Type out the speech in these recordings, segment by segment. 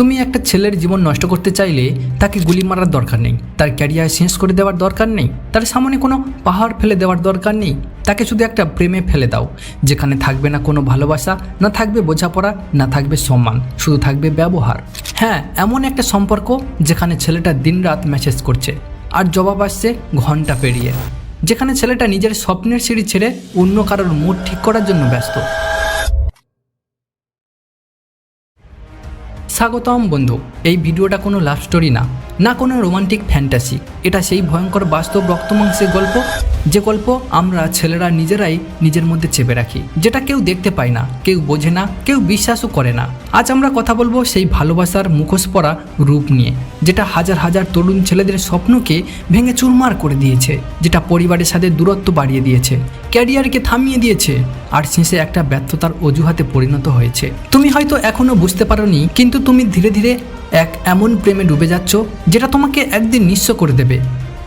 তুমি একটা ছেলের জীবন নষ্ট করতে চাইলে তাকে গুলি মারার দরকার নেই। তার ক্যারিয়ার শেষ করে দেওয়ার দরকার নেই। তার সামনে কোনো পাহাড় ফেলে দেওয়ার দরকার নেই। তাকে শুধু একটা প্রেমে ফেলে দাও, যেখানে থাকবে না কোনো ভালোবাসা, না থাকবে বোঝাপড়া, না থাকবে সম্মান, শুধু থাকবে ব্যবহার। হ্যাঁ এমন একটা সম্পর্ক যেখানে ছেলেটা দিনরাত মেসেজ করছে আর জবাব আসছে ঘণ্টা পেরিয়ে। যেখানে ছেলেটা নিজের স্বপ্নের সিঁড়ি ছেড়ে অন্য কারোর মুড ঠিক করার জন্য ব্যস্ত। স্বাগতম বন্ধু। এই ভিডিওটা কোনো লাভ স্টোরি না না কোনো রোমান্টিক ফ্যান্টাসি। এটা সেই ভয়ঙ্কর বাস্তব রক্তমাংসের গল্প, যে গল্প আমরা ছেলেরা নিজেরাই নিজের মধ্যে চেপে রাখি, যেটা কেউ দেখতে পায় না, কেউ বোঝে না, কেউ বিশ্বাসও করে না। আজ আমরা কথা বলব সেই ভালোবাসার মুখোশ পরা রূপ নিয়ে। যেটা হাজার হাজার তরুণ ছেলেদের স্বপ্নকে ভেঙে চুরমার করে দিয়েছে, যেটা পরিবারের সাথে দূরত্ব বাড়িয়ে দিয়েছে, ক্যারিয়ারকে থামিয়ে দিয়েছে, আর শেষে একটা ব্যর্থতার অজুহাতে পরিণত হয়েছে। তুমি হয়তো এখনও বুঝতে পারোনি, কিন্তু তুমি ধীরে ধীরে এক এমন প্রেমে ডুবে যাচ্ছ, যেটা তোমাকে একদিন নিঃস্ব করে দেবে,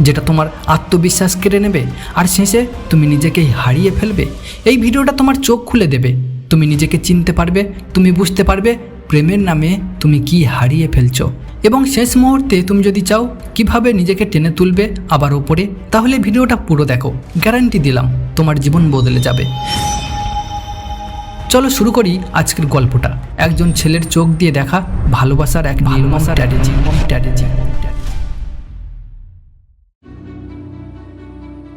যেটা তোমার আত্মবিশ্বাস কেড়ে নেবে, আর শেষে তুমি নিজেকেই হারিয়ে ফেলবে। এই ভিডিওটা তোমার চোখ খুলে দেবে, তুমি নিজেকে চিনতে পারবে, তুমি বুঝতে পারবে প্রেমের নামে তুমি কি হারিয়ে ফেলছো। এবং শেষ মুহূর্তে তুমি যদি চাও কীভাবে নিজেকে টেনে তুলবে আবার ওপরে তাহলে ভিডিওটা পুরো দেখো। গ্যারান্টি দিলাম তোমার জীবন বদলে যাবে। চলো শুরু করি আজকের গল্পটা। একজন ছেলের চোখ দিয়ে দেখা ভালোবাসার এক স্ট্র্যাটেজি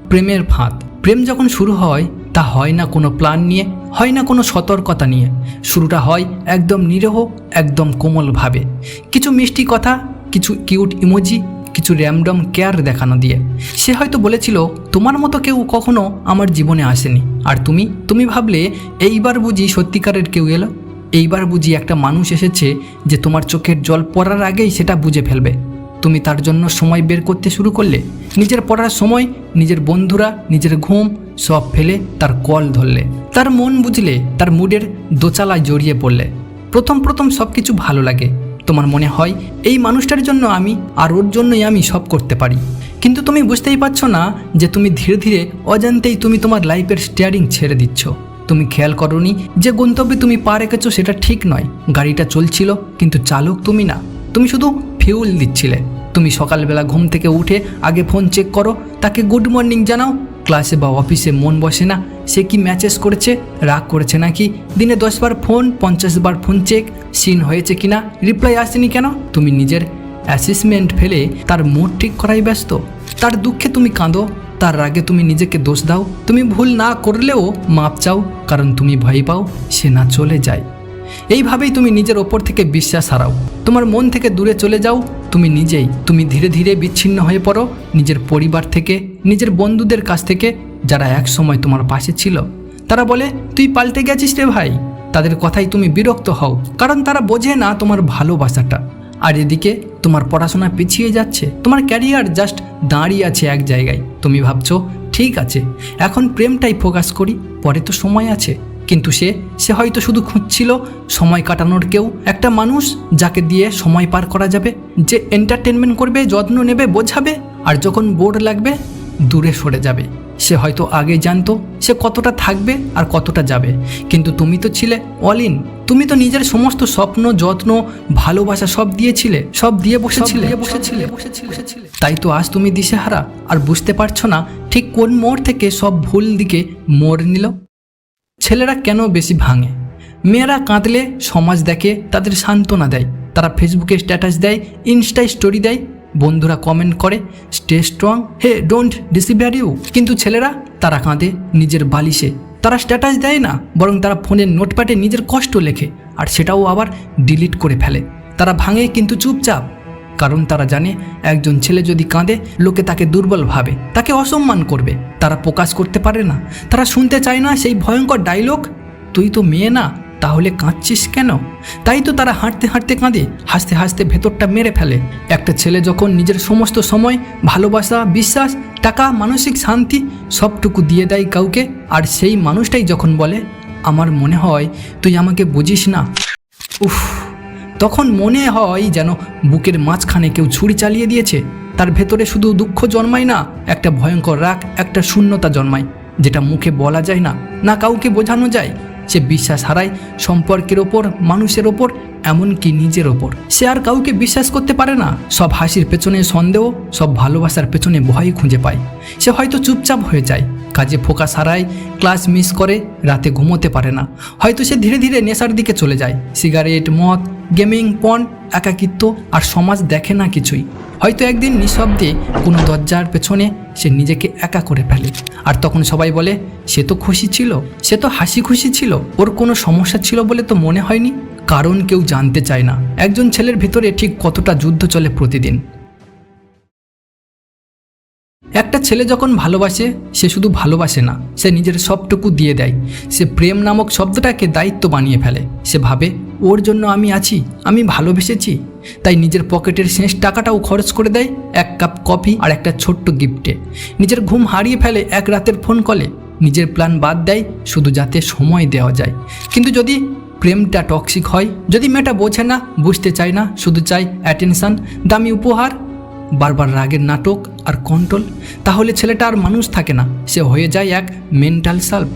প্রেমের ফাঁদ। প্রেম যখন শুরু হয় তা হয় না কোনো প্ল্যান নিয়ে হয় না কোনো সতর্কতা নিয়ে। শুরুটা হয় একদম নিরহ, একদম কোমলভাবে। কিছু মিষ্টি কথা, কিছু কিউট ইমোজি, কিছু র্যামডম কেয়ার দেখানো দিয়ে। সে হয়তো বলেছিল, তোমার মতো কেউ কখনো আমার জীবনে আসেনি। আর তুমি তুমি ভাবলে, এইবার বুঝি সত্যিকারের কেউ এলো। এইবার বুঝি একটা মানুষ এসেছে যে তোমার চোখের জল পড়ার আগেই সেটা বুঝে ফেলবে। তুমি তার জন্য সময় বের করতে শুরু করলে। নিজের পড়ার সময় নিজের বন্ধুরা, নিজের ঘুম সব ফেলে তার কল ধরলে। তার মন বুঝলে, তার মুডের দোচালায় জড়িয়ে পড়লে। প্রথম প্রথম সব কিছু ভালো লাগে। তোমার মনে হয়, এই মানুষটার জন্য আমি আর ওর জন্যই আমি সব করতে পারি। কিন্তু তুমি বুঝতেই পারছ না যে তুমি ধীরে ধীরে অজান্তেই তুমি তোমার লাইফের স্টিয়ারিং ছেড়ে দিচ্ছ। তুমি খেয়াল করনি যে গন্তব্যে তুমি পা রেখেছো সেটা ঠিক নয়। গাড়িটা চলছিল, কিন্তু চালক তুমি না। তুমি শুধু ফিউল দিচ্ছিলে। তুমি সকালবেলা ঘুম থেকে উঠে আগে ফোন চেক করো, তাকে গুড মর্নিং জানাও। ক্লাসে বা অফিসে মন বসে না, সে কি ম্যাচেস করেছে, রাগ করেছে নাকি? দিনে দশবার ফোন পঞ্চাশ বার ফোন চেক সিন হয়েছে কিনা রিপ্লাই আসেনি কেন? তুমি নিজের অ্যাসেসমেন্ট ফেলে তার মুড ঠিক করাই ব্যস্ত। তার দুঃখে তুমি কাঁদো, তার রাগে তুমি নিজেকে দোষ দাও। তুমি ভুল না করলেও মাপ চাও, কারণ তুমি ভয় পাও, সে না চলে যায়। এইভাবেই তুমি নিজের ওপর থেকে বিশ্বাস হারাও। তোমার মন থেকে দূরে চলে যাও, তুমি নিজেই, তুমি ধীরে ধীরে বিচ্ছিন্ন হয়ে পড়ো। নিজের পরিবার থেকে, নিজের বন্ধুদের কাছ থেকে, যারা এক সময় তোমার পাশে ছিল। তারা বলে, তুই পাল্টে গেছিস রে ভাই। তাদের কথাই তুমি বিরক্ত হও, কারণ তারা বোঝে না তোমার ভালোবাসাটা। আর এদিকে তোমার পড়াশোনা পিছিয়ে যাচ্ছে, তোমার ক্যারিয়ার জাস্ট দাঁড়িয়ে আছে এক জায়গায়। তুমি ভাবছ, ঠিক আছে, এখন প্রেমটাই ফোকাস করি, পরে তো সময় আছে। কিন্তু সে সে হয়তো শুধু খুঁজছিল সময় কাটানোর কেউ একটা মানুষ যাকে দিয়ে সময় পার করা যাবে যে এন্টারটেনমেন্ট করবে যত্ন নেবে বোঝাবে আর যখন বোর লাগবে দূরে সরে যাবে। সে হয়তো আগে জানতো সে কতটা থাকবে আর কতটা যাবে। কিন্তু তুমি তো ছিলে অল ইন তুমি তো নিজের সমস্ত স্বপ্ন যত্ন ভালোবাসা সব দিয়েছিলে সব দিয়ে বসেছিলে। বসেছিলে। বসেছিলে। তাই তো আজ তুমি দিশেহারা আর বুঝতে পারছ না ঠিক কোন মোড় থেকে সব ভুল দিকে মোড় নিল। ছেলেরা কেন বেশি ভাঙে? মেয়েরা কাঁদলে সমাজ দেখে, তাদের সান্ত্বনা দেয়। তারা ফেসবুকে স্ট্যাটাস দেয় ইনস্টায় স্টোরি দেয়। বন্ধুরা কমেন্ট করে stay strong hey don't deserve you কিন্তু ছেলেরা, তারা কাঁদে নিজের বালিশে। তারা স্ট্যাটাস দেয় না, বরং তারা ফোনের নোটপ্যাডে নিজের কষ্ট লেখে, আর সেটাও আবার ডিলিট করে ফেলে। তারা ভাঙে কিন্তু চুপচাপ। কারণ তারা জানে একজন ছেলে যদি কাঁদে, লোকে তাকে দুর্বল ভাবে, তাকে অসম্মান করবে। তারা প্রকাশ করতে পারে না। তারা শুনতে চায় না সেই ভয়ঙ্কর ডায়লগ তুই তো মেয়ে না, তাহলে কাঁদছিস কেন? তাই তো তারা হাঁটতে হাঁটতে কাঁদে, হাসতে হাসতে ভেতরটা মেরে ফেলে। একটা ছেলে যখন নিজের সমস্ত সময়, ভালোবাসা, বিশ্বাস, টাকা, মানসিক শান্তি সবটুকু দিয়ে দেয় কাউকে, আর সেই মানুষটাই যখন বলে, আমার মনে হয় তুই আমাকে বুঝিস না। তখন মনে হয় যেন বুকের মাঝখানে কেউ ছুরি চালিয়ে দিয়েছে। তার ভেতরে শুধু দুঃখ জন্মায় না, একটা ভয়ঙ্কর রাগ, একটা শূন্যতা জন্মায়, যেটা মুখে বলা যায় না না কাউকে বোঝানো যায়। সে বিশ্বাস হারায় সম্পর্কের ওপর, মানুষের ওপর, এমনকি নিজের ওপর। সে আর কাউকে বিশ্বাস করতে পারে না। সব হাসির পেছনে সন্দেহ, সব ভালোবাসার পেছনে ভয় খুঁজে পায়। সে হয়তো চুপচাপ হয়ে যায়, কাজে ফোকাস হারায়, ক্লাস মিস করে, রাতে ঘুমোতে পারে না। হয়তো সে ধীরে ধীরে নেশার দিকে চলে যায়, সিগারেট, মদ গেমিং পণ একাকিত্ব আর সমাজ দেখে না কিছুই। হয়তো একদিন নিঃশব্দে কোনো দরজার পেছনে সে নিজেকে একা করে ফেলে। আর তখন সবাই বলে, সে তো খুশি ছিল, সে তো হাসি খুশি ছিল, ওর কোনো সমস্যা ছিল বলে তো মনে হয়নি? কারণ কেউ জানতে চায় না। একজন ছেলের ভিতরে ঠিক কতটা যুদ্ধ চলে প্রতিদিন। একটা ছেলে যখন ভালোবাসে, সে শুধু ভালোবাসে না, সে নিজের সবটুকু দিয়ে দেয়। সে প্রেম নামক শব্দটাকে দায়িত্ব বানিয়ে ফেলে। সে ভাবে, ওর জন্য আমি আছি, আমি ভালোবেসেছি। তাই নিজের পকেটের শেষ টাকাটাও খরচ করে দেয় এক কাপ কফি আর একটা ছোট্ট গিফটে। নিজের ঘুম হারিয়ে ফেলে এক রাতের ফোন কলে নিজের প্ল্যান বাদ দেয়, শুধু যাতে সময় দেওয়া যায়। কিন্তু যদি প্রেমটা টক্সিক হয়, যদি মেয়েটা বোঝে না, বুঝতে চায় না, শুধু চায় অ্যাটেনশন দামি উপহার বারবার রাগের নাটক আর কন্ট্রোল, তাহলে ছেলেটা আর মানুষ থাকে না। সে হয়ে যায় এক মেন্টাল সালভ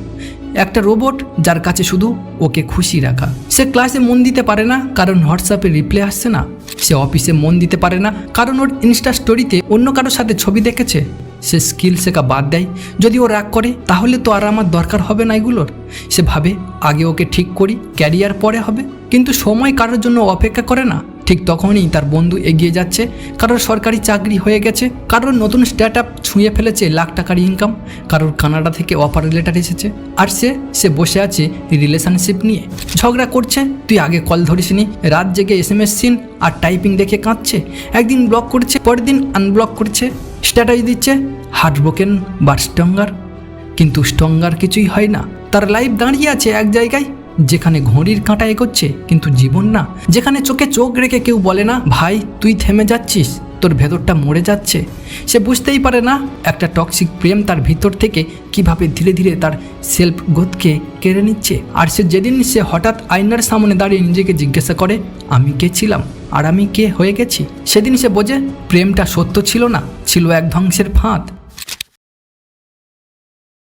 একটা রোবট যার কাছে শুধু ওকে খুশি রাখা। সে ক্লাসে মন দিতে পারে না, কারণ হোয়াটসঅ্যাপে রিপ্লাই আসছে না। সে অফিসে মন দিতে পারে না, কারণ ওর ইনস্টা স্টোরিতে অন্য কারোর সাথে ছবি দেখেছে। সে স্কিল শেখা বাদ দেয়। যদি ও রাগ করে, তাহলে তো আর আমার দরকার হবে না এগুলোর। সে ভাবে, আগে ওকে ঠিক করি ক্যারিয়ার পরে হবে। কিন্তু সময় কারোর জন্য অপেক্ষা করে না। ঠিক তখনই তার বন্ধু এগিয়ে যাচ্ছে। কারোর সরকারি চাকরি হয়ে গেছে, কারোর নতুন স্টার্ট আপ ছুঁয়ে ফেলেছে লাখ টাকার ইনকাম কারোর কানাডা থেকে অফার লেটার এসেছে। আর সে সে বসে আছে রিলেশনশিপ নিয়ে। ঝগড়া করছে, তুই আগে কল ধরিসনি, রাত জেগে এস এম এস সিন আর টাইপিং দেখে কাঁদছে। একদিন ব্লক করছে, পরের দিন আনব্লক করছে। স্ট্যাটাস দিচ্ছে হার্ট ব্রোকেন বা স্ট্রঙ্গার কিন্তু স্ট্রঙ্গার কিছুই হয় না। তার লাইফ দাঁড়িয়ে আছে এক জায়গায় যেখানে ঘড়ির কাঁটা এগোচ্ছে কিন্তু জীবন না, যেখানে চোখে চোখ রেখে কেউ বলে না, ভাই, তুই থেমে যাচ্ছিস, তোর ভেতরটা মরে যাচ্ছে। সে বুঝতেই পারে না একটা টক্সিক প্রেম তার ভিতর থেকে কীভাবে ধীরে ধীরে তার সেলফ গ্রোথকে কেড়ে নিচ্ছে। আর সে যেদিন সে হঠাৎ আয়নার সামনে দাঁড়িয়ে নিজেকে জিজ্ঞাসা করে, আমি কে ছিলাম? আর আমি কে হয়ে গেছি? সেদিন সে বোঝে, প্রেমটা সত্য ছিল না, ছিল এক ধ্বংসের ফাঁদ।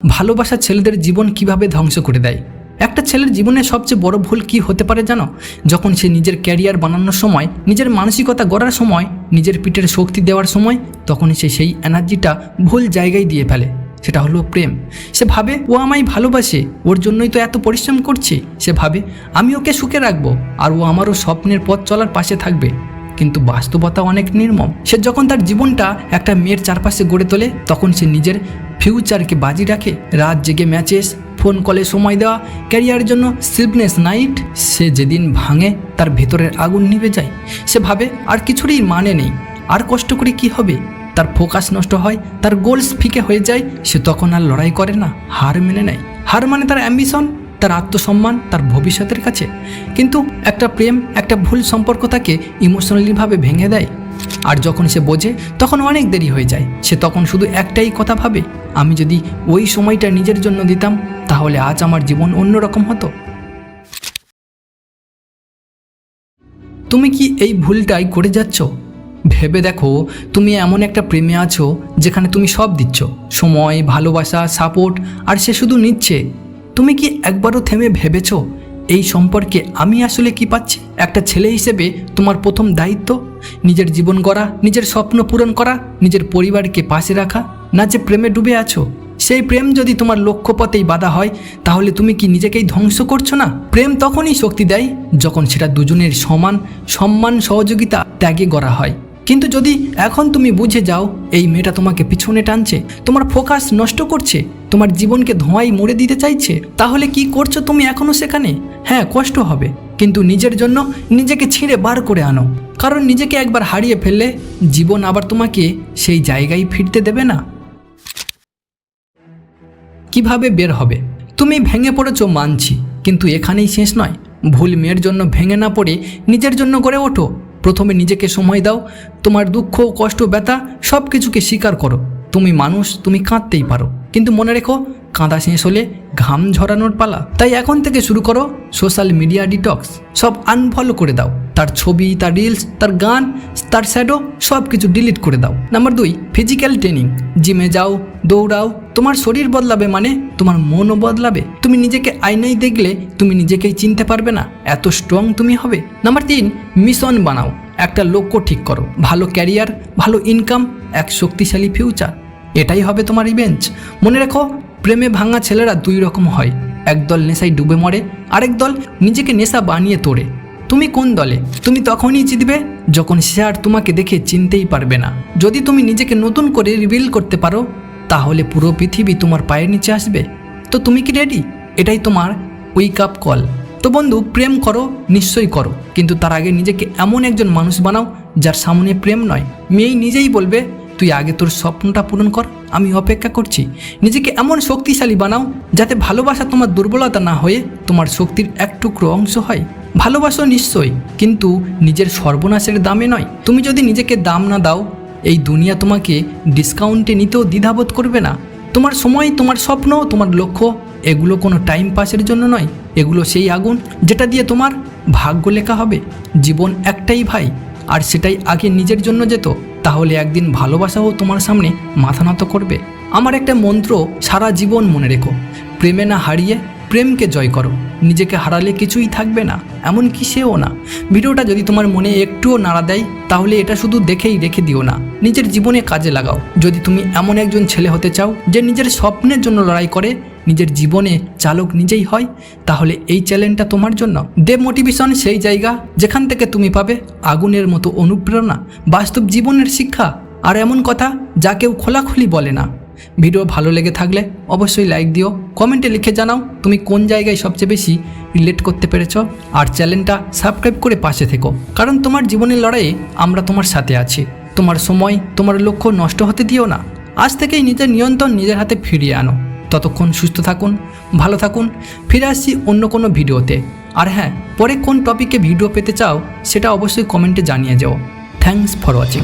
ভালোবাসা ছেলেদের জীবন কীভাবে ধ্বংস করে দেয়? একটা ছেলের জীবনে সবচেয়ে বড় ভুল কি হতে পারে জানো? যখন সে নিজের ক্যারিয়ার বানানোর সময়, নিজের মানসিকতা গড়ার সময়, নিজের পিঠের শক্তি দেওয়ার সময়, তখন সে সেই এনার্জিটা ভুল জায়গায় দিয়ে ফেলে। সেটা হলো প্রেম। সে ভাবে, ও আমায় ভালোবাসে, ওর জন্যই তো এত পরিশ্রম করছে। সে ভাবে, আমি ওকে সুখে রাখব, আর ও আমারও স্বপ্নের পথ চলার পাশে থাকবে। কিন্তু বাস্তবতা অনেক নির্মম। সে যখন তার জীবনটা একটা মেয়ের চারপাশে গড়ে তোলে, তখন সে নিজের ফিউচারকে বাজি রাখে, রাত জেগে ম্যাচেস ফোন কলে সময় দেওয়া, ক্যারিয়ারের জন্য স্লিপনেস নাইট সে যেদিন ভাঙে তার ভেতরের আগুন নিভে যায়। সে ভাবে আর কিছুরই মানে নেই। আর কষ্ট করে কি হবে? তার ফোকাস নষ্ট হয়, তার গোলস ফিকে হয়ে যায়, সে তখন আর লড়াই করে না, হার মেনে নেয়। হার মানে তার অ্যাম্বিশন তার আত্মসম্মান, তার ভবিষ্যতের কাছে। কিন্তু একটা প্রেম, একটা ভুল সম্পর্ক তাকে ইমোশনালিভাবে ভেঙে দেয়। আর যখন সে বোঝে, তখন অনেক দেরি হয়ে যায়। সে তখন শুধু একটাই কথা ভাবে, আমি যদি ওই সময়টা নিজের জন্য দিতাম, তাহলে আজ আমার জীবন অন্যরকম হতো। তুমি কি এই ভুলটাই করে যাচ্ছ? ভেবে দেখো, তুমি এমন একটা প্রেমে আছো, যেখানে তুমি সব দিচ্ছ। সময়, ভালোবাসা সাপোর্ট আর সে শুধু নিচ্ছে। তুমি কি একবারও থেমে ভেবেছো? এই সম্পর্কে আমি আসলে কি পাচ্ছি? একটা ছেলে হিসেবে তোমার প্রথম দায়িত্ব? নিজের জীবন গড়া, নিজের স্বপ্ন পূরণ করা, নিজের পরিবারকে পাশে রাখা? না যে প্রেমে ডুবে আছো? সেই প্রেম যদি তোমার লক্ষ্যপথেই বাধা হয়, তাহলে তুমি কি নিজেকেই ধ্বংস করছ না? প্রেম তখনই শক্তি দেয় যখন সেটা দুজনের সমান সম্মান, সহযোগিতা, ত্যাগে গড়া হয়। কিন্তু যদি এখন তুমি বুঝে যাও, এই মেয়েটা তোমাকে পিছনে টানছে, তোমার ফোকাস নষ্ট করছে, তোমার জীবনকে ধোঁয়াই মুড়ে দিতে চাইছে, তাহলে কি করছ তুমি এখনও সেখানে? হ্যাঁ কষ্ট হবে, কিন্তু নিজের জন্য নিজেকে ছিঁড়ে বার করে আনো। কারণ নিজেকে একবার হারিয়ে ফেললে জীবন আবার তোমাকে সেই জায়গায় ফিরতে দেবে না। কীভাবে বের হবে? তুমি ভেঙে পড়েছো মানছি, কিন্তু এখানেই শেষ নয়। ভুল মেয়ের জন্য ভেঙে না পড়ে নিজের জন্য গড়ে ওঠো। প্রথমে নিজেকে সময় দাও তোমার দুঃখ কষ্ট ব্যথা সব কিছুকে স্বীকার করো। তুমি মানুষ, তুমি কাঁদতেই পারো। কিন্তু মনে রেখো, কাঁদা শেষ হলে ঘাম ঝরানোর পালা। তাই এখন থেকে শুরু করো সোশ্যাল মিডিয়া ডিটক্স সব আনফলো করে দাও। তার ছবি, তার রিলস তার গান, তার শ্যাডো সব কিছু ডিলিট করে দাও। নাম্বার দুই ফিজিক্যাল ট্রেনিং জিমে যাও, দৌড়াও। তোমার শরীর বদলাবে মানে তোমার মনও বদলাবে। তুমি নিজেকে আয়নায় দেখলে তুমি নিজেকেই চিনতে পারবে না, এত স্ট্রং তুমি হবে। নাম্বার তিন মিশন বানাও। একটা লক্ষ্য ঠিক করো। ভালো ক্যারিয়ার ভালো ইনকাম এক শক্তিশালী ফিউচার এটাই হবে তোমার ইভেঞ্চ মনে রেখো, প্রেমে ভাঙা ছেলেরা দুই রকম হয়। একদল নেশায় ডুবে মরে, আরেক দল নিজেকে নেশা বানিয়ে তোড়ে তুমি কোন দলে? তুমি তখনই জিতবে, যখন সে আর তোমাকে দেখে চিনতেই পারবে না। যদি তুমি নিজেকে নতুন করে রিভিল করতে পারো, তাহলে পুরো পৃথিবী তোমার পায়ের নিচে আসবে। তো তুমি কি রেডি এটাই তোমার উইক আপ কল তো বন্ধু, প্রেম করো, নিশ্চয়ই করো। কিন্তু তার আগে নিজেকে এমন একজন মানুষ বানাও, যার সামনে প্রেম নয়। মেয়েই নিজেই বলবে তুই আগে তোর স্বপ্নটা পূরণ কর, আমি অপেক্ষা করছি। নিজেকে এমন শক্তিশালী বানাও যাতে ভালোবাসা তোমার দুর্বলতা না হয়ে তোমার শক্তির এক টুকরো অংশ হয়। ভালোবাসো নিশ্চয়ই, কিন্তু নিজের সর্বনাশের দামে নয়। তুমি যদি নিজেকে দাম না দাও, এই দুনিয়া তোমাকে ডিসকাউন্টে নিতেও দ্বিধাবোধ করবে না। তোমার সময়, তোমার স্বপ্ন, তোমার লক্ষ্য, এগুলো কোনো টাইম পাসের জন্য নয়। এগুলো সেই আগুন যেটা দিয়ে তোমার ভাগ্য লেখা হবে। জীবন একটাই ভাই, আর সেটাই আগে নিজের জন্য যেত। তাহলে একদিন ভালোবাসাও তোমার সামনে মাথা নত করবে। আমার একটা মন্ত্র সারা জীবন মনে রেখো। প্রেমে না হারিয়ে প্রেমকে জয় করো। নিজেকে হারালে কিছুই থাকবে না, এমনকি সেও না। ভিডিওটা যদি তোমার মনে একটুও নাড়া দেয়, তাহলে এটা শুধু দেখেই রেখে দিও না। নিজের জীবনে কাজে লাগাও। যদি তুমি এমন একজন ছেলে হতে চাও, যে নিজের স্বপ্নের জন্য লড়াই করে নিজের জীবনে চালক নিজেই হয়, তাহলে এই চ্যালেঞ্জটা তোমার জন্য। দেব মোটিভেশন সেই জায়গা যেখান থেকে তুমি পাবে আগুনের মতো অনুপ্রেরণা, বাস্তব জীবনের শিক্ষা। আর এমন কথা যা কেউ খোলাখুলি বলে না। ভিডিও ভালো লেগে থাকলে অবশ্যই লাইক দিও, কমেন্টে লিখে জানাও তুমি কোন জায়গায় সবচেয়ে বেশি রিলেট করতে পেরেছ। আর চ্যানেলটা সাবস্ক্রাইব করে পাশে থেকো, কারণ তোমার জীবনের লড়াইয়ে আমরা তোমার সাথে আছি। তোমার সময়, তোমার লক্ষ্য নষ্ট হতে দিও না। আজ থেকেই নিজের নিয়ন্ত্রণ নিজের হাতে ফিরিয়ে আনো। ততক্ষণ সুস্থ থাকুন, ভালো থাকুন, ফিরে আসছি অন্য কোনো ভিডিওতে। আর হ্যাঁ পরে কোন টপিকে ভিডিও পেতে চাও, সেটা অবশ্যই কমেন্টে জানিয়ে যাও। Thanks for watching